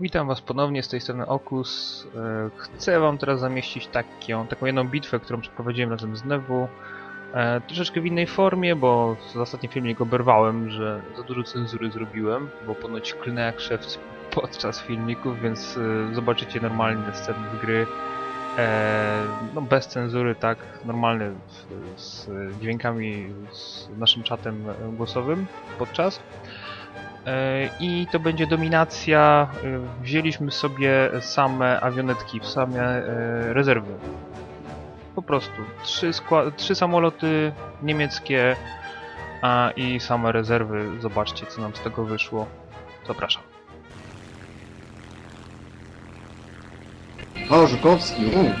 Witam Was ponownie z tej strony Okus. E, Chcę Wam teraz zamieścić taką, taką jedną bitwę, którą przeprowadziłem razem z Newu. E, Troszeczkę w innej formie, bo w ostatnim filmie go oberwałem, że za dużo cenzury zrobiłem, bo ponoć klnę jak szewc podczas filmików, więc e, zobaczycie normalne sceny z gry. E, no bez cenzury, tak, normalnie z, dźwiękami, z naszym czatem głosowym podczas. E, I to będzie dominacja. e, Wzięliśmy sobie same awionetki, same rezerwy. Po prostu. Trzy, trzy samoloty niemieckie a, i same rezerwy. Zobaczcie, co nam z tego wyszło. Zapraszam. Павел Жуковский, ну,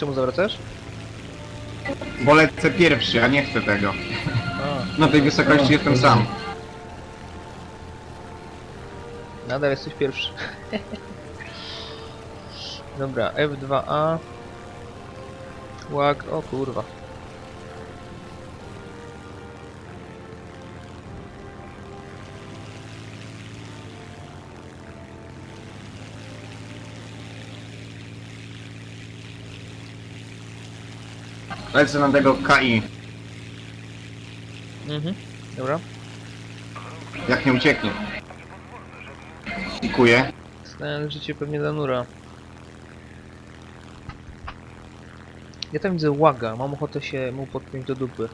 Czemu zawracasz? Bo lecę pierwszy, a nie chcę tego. Na tej wysokości jestem sam. nadal jesteś pierwszy. Dobra, F2A. Łak, o kurwa. Lecę na tego KI. Mhm, dobra. Jak nie ucieknie. Pikuję. Znałem życie pewnie dla nura. Ja tam widzę łaga, mam ochotę się mu podpiąć do dupy.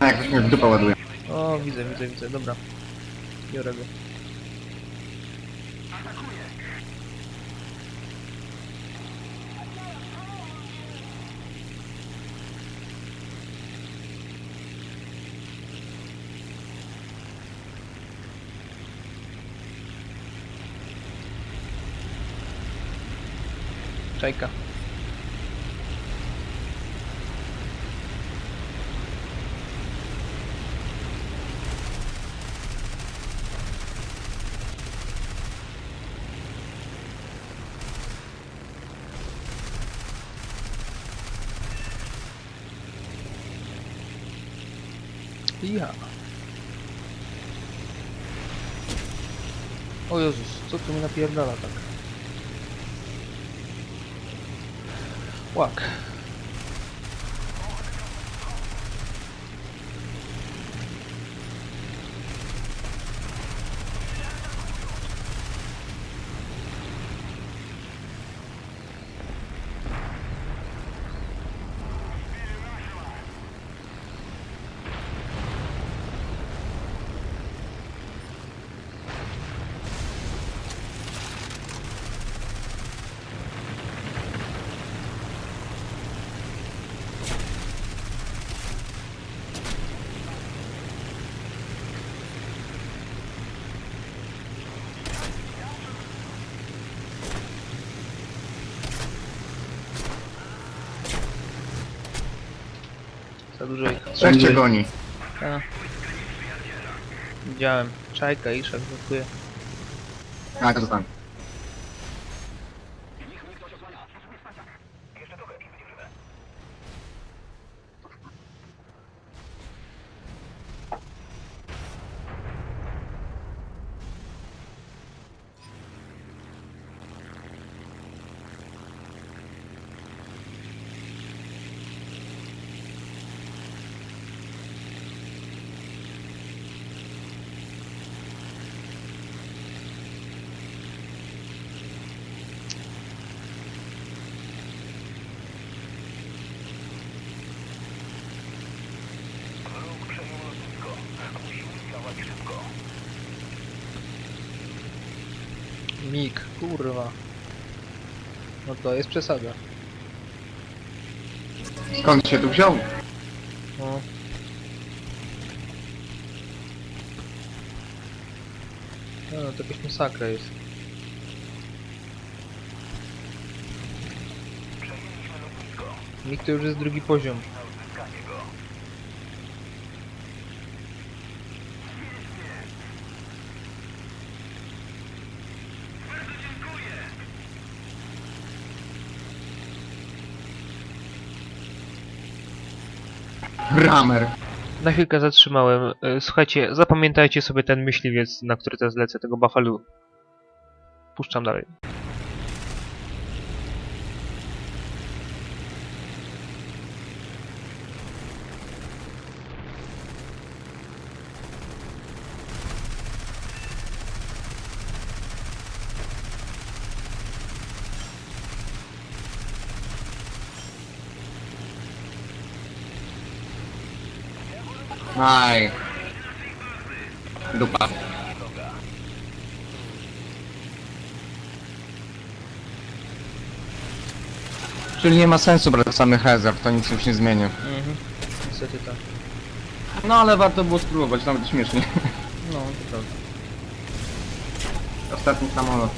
A, jak ktoś mnie w dupę ładuje. O, widzę, widzę, widzę, dobra. Biorę go. Czajka. Ja. O Jezus, co tu mi napierdala tak? Łak. Za dużo ich. Trzech cię goni. A. Widziałem. Czajka, Iszak, dziękuję. A, to tam. Mik, kurwa. No to jest przesada. Skąd się tu wziął? No. No, no to jakaś masakra jest. Mik to już jest drugi poziom. Ramer. Na chwilkę zatrzymałem. E, Słuchajcie, zapamiętajcie sobie ten myśliwiec, na który teraz lecę, tego Buffalo. Puszczam dalej. Aj. Dupa. Czyli nie ma sensu brać samych hazard, to nic już nie zmieni. Mhm. Niestety tak. No ale warto było spróbować, nawet śmiesznie. No, to prawda. Ostatni samolot.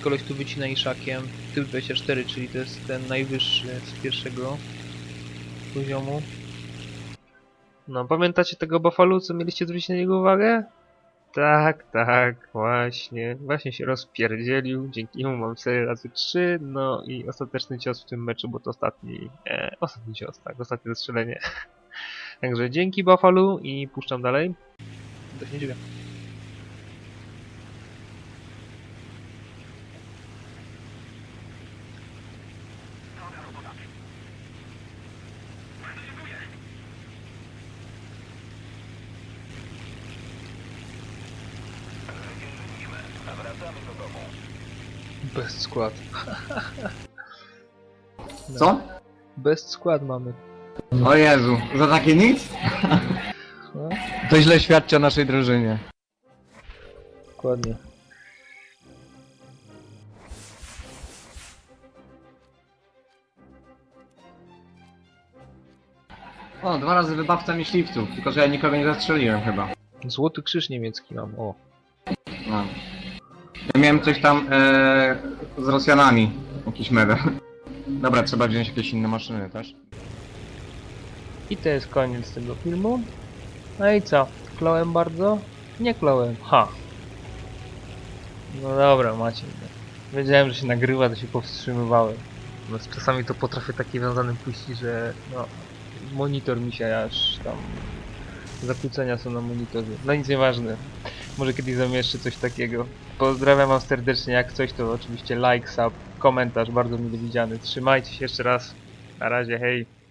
Koleś tu wycina iszakiem. Typ 24, czyli to jest ten najwyższy z pierwszego poziomu. No, pamiętacie tego Buffalo, co mieliście zwrócić na niego uwagę? Tak, tak, właśnie. Właśnie się rozpierdzielił, dzięki niemu mam serię razy 3, no i ostateczny cios w tym meczu, bo to ostatni, e, ostatni cios, tak, ostatnie zastrzelenie. Także dzięki Buffalo i puszczam dalej. Do się dziwię. Best skład. Co? Best skład mamy. O Jezu, za takie nic? No, To źle świadczy o naszej drużynie. dokładnie. O, dwa razy wybawca myśliwców, tylko że ja nikogo nie zastrzeliłem chyba. Złoty krzyż niemiecki mam, o. No. Ja miałem coś tam e, z Rosjanami, jakiś medal. Dobra, trzeba wziąć jakieś inne maszyny też. I to jest koniec tego filmu. No i co? Klołem bardzo? Nie klołem. Ha. No dobra, macie. Wiedziałem, że się nagrywa, to się powstrzymywałem. No, czasami to potrafię takie wiązane puścić, że no, monitor mi się aż tam zakłócenia są na monitorze. No nic nieważne. Może kiedyś zamieszczę coś takiego. Pozdrawiam was serdecznie, jak coś to oczywiście like, sub, komentarz, bardzo mile widziany. Trzymajcie się jeszcze raz. Na razie, hej.